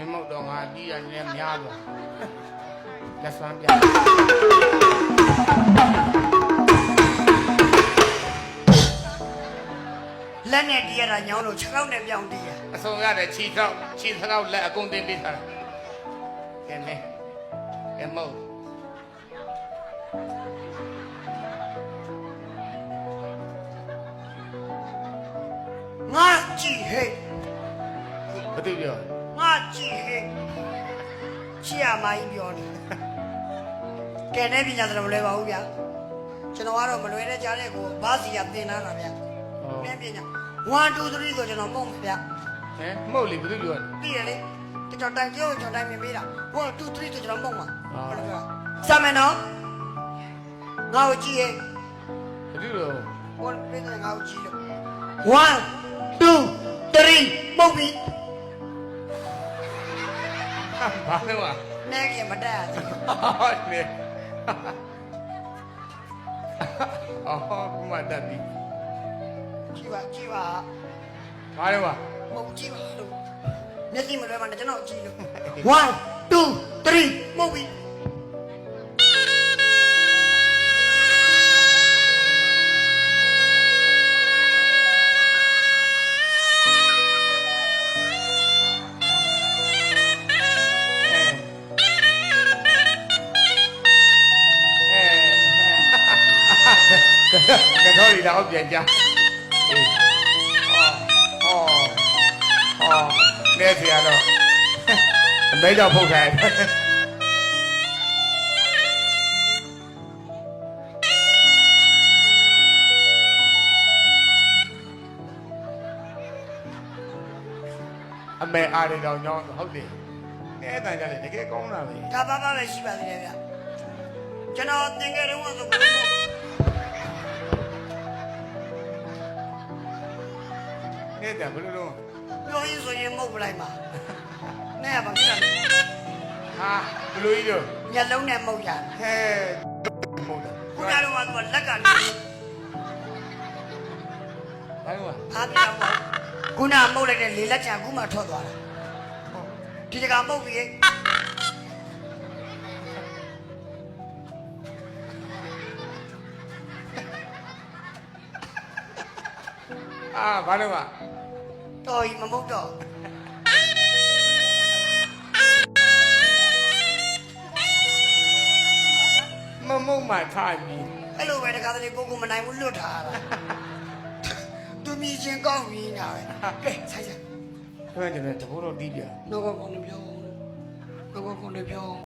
မင်းမဟုတ်တော့ငါအတီးရနည်းများသွားလက်စွမ်းပြလက်နဲ့တီးရတာညောင်းလို့ခြေထောက်နဲ့ပြောင်းတီးရအစုံရတယ်ခြေထောက်ခြေထောက်လက်အကုန်တင်ပေးထားတာကဲမင်းကဲမဟုတ်ငါကြည့်ဟဲ့ဘာသူပြောငါ ကြည့်ဟဲ့ချီရမိုင်းပြောတယ်ကဲတဲ့ပညာတော်မလွယ်ပါဘူးဗျာကျွန်တော်ကတော့မလွယ်တဲ့ကြားတဲ့ကိုဘာစီရသင်လာတာဗျာဟောနည်းပညာ1 2 3ဆိုကျွန်တော်ပုံဗျာဟမ်မဟုတ်လေဘာသူပြောပြီးရလေကျွန်တော်တိုင်ကြောကျွန်တော်တိုင်မြင်ပေးတာ1 2 3ဆိုကျွန်တော်ပုံပါအာဟုတ်လားဗျာစမယ်နော်ငါ့ကိုကြည့်ဟဲ့ဘာသူပြောဟိုပြတဲ့ငါ့ကိုကြည့်လို့1 2 3ပုတ်ပြီ ဘာလဲဝါနဲခင်မတက်ရသေးဘူးဟုတ်လေအော်ဘုမတတ်ပြီကြည့်ပါကြည့်ပါဘာလဲဝါမဟုတ်ကြည့်ပါလို့မျက်စိမလွဲပါနဲ့ကျွန်တော်ကြည့်လို့1 2 3ပုတ်ပြီအဲကတော့ဒီတော့ပြ န်ကြအေးဟောဟောဟောလဲဆရာတော့အမဲတော့ဖုတ်ခိုင်းအမေအားရတော့ညောင်းဟုတ်တယ်အဲတန်ကြတယ်တကယ်ကောင်းတာပဲဒါပါပါပဲရှိပါသေးတယ်ဗျကျွန်တော်သင်ခဲ့တော့ဆိုဘယ် နေတဲ့ဘယ်လိုလုပ်ပြောရင်းဆိုရင်မဟုတ်ပလိုက်ပါနဲ့ပါဖြစ်တယ်ဟာဘယ်လိုကြီးတော့မျက်လုံးနဲ့မဟုတ်ရဟဲဟုတ်တယ်ခုနကတော့ကလက်ကနေဘာလို့အားပြတော့ခုနမဟုတ်လိုက်တဲ့လေလက်ချံခုမှထွက်သွားတာဒီတကမဟုတ်ပြီအာဘာလို့ တော်ကြီးမမဟုတ်တော့မမုံမှထားပြီအဲ့လိုပဲတခါတလေကိုကိုမနိုင်ဘူးလွတ်ထားတာသူမြည်ချင်းကောင်းပြီညာပဲကဲဆိုင်ဆိုင်အဲ့ဒါကျွန်တော်တဘောတော့တီးပြနောက်ကကောင်းနေပြောနောက်ကကောင်းနေပြော